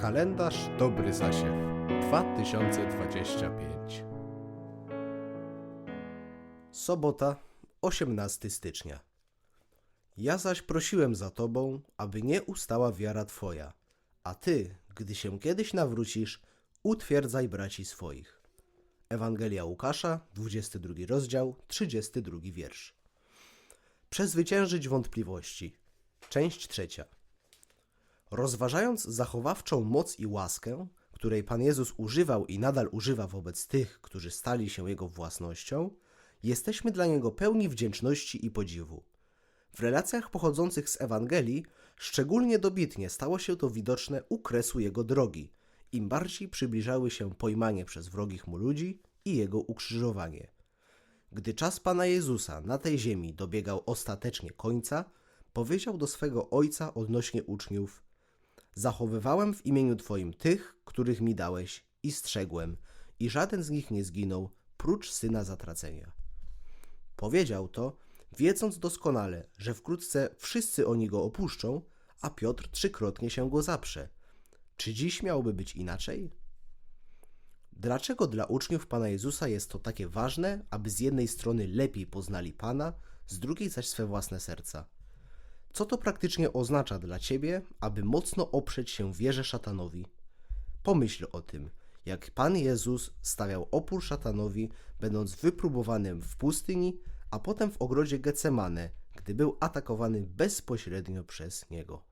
Kalendarz Dobry Zasiew 2025 Sobota, 18 stycznia. Ja zaś prosiłem za Tobą, aby nie ustała wiara Twoja, a Ty, gdy się kiedyś nawrócisz, utwierdzaj braci swoich. Ewangelia Łukasza, 22 rozdział, 32 wiersz. Przezwyciężyć wątpliwości. Część trzecia. Rozważając zachowawczą moc i łaskę, której Pan Jezus używał i nadal używa wobec tych, którzy stali się Jego własnością, jesteśmy dla Niego pełni wdzięczności i podziwu. W relacjach pochodzących z Ewangelii szczególnie dobitnie stało się to widoczne u kresu Jego drogi, im bardziej przybliżały się pojmanie przez wrogich Mu ludzi i Jego ukrzyżowanie. Gdy czas Pana Jezusa na tej ziemi dobiegał ostatecznie końca, powiedział do swego Ojca odnośnie uczniów: Zachowywałem w imieniu Twoim tych, których mi dałeś, i strzegłem, i żaden z nich nie zginął, prócz syna zatracenia. Powiedział to, wiedząc doskonale, że wkrótce wszyscy oni go opuszczą, a Piotr trzykrotnie się go zaprze. Czy dziś miałoby być inaczej? Dlaczego dla uczniów Pana Jezusa jest to takie ważne, aby z jednej strony lepiej poznali Pana, z drugiej zaś swe własne serca? Co to praktycznie oznacza dla ciebie, aby mocno oprzeć się wierze szatanowi? Pomyśl o tym, jak Pan Jezus stawiał opór szatanowi, będąc wypróbowanym w pustyni, a potem w ogrodzie Getsemane, gdy był atakowany bezpośrednio przez niego.